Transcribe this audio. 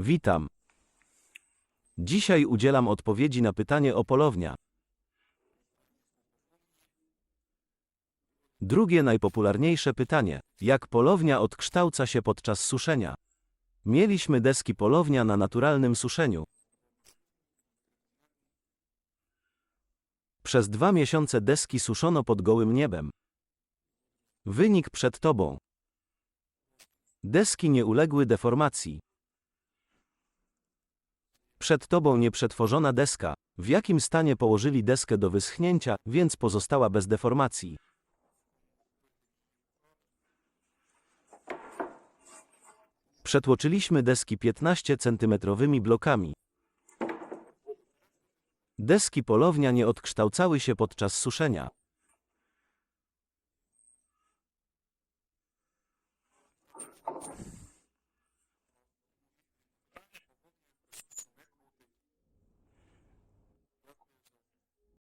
Witam. Dzisiaj udzielam odpowiedzi na pytanie o polownia. Drugie najpopularniejsze pytanie: jak polownia odkształca się podczas suszenia? Mieliśmy deski polownia na naturalnym suszeniu. Przez dwa miesiące deski suszono pod gołym niebem. Wynik przed tobą. Deski nie uległy deformacji. Przed tobą nieprzetworzona deska. W jakim stanie położyli deskę do wyschnięcia, więc pozostała bez deformacji. Przetłoczyliśmy deski 15 cm blokami. Deski polownia nie odkształcały się podczas suszenia.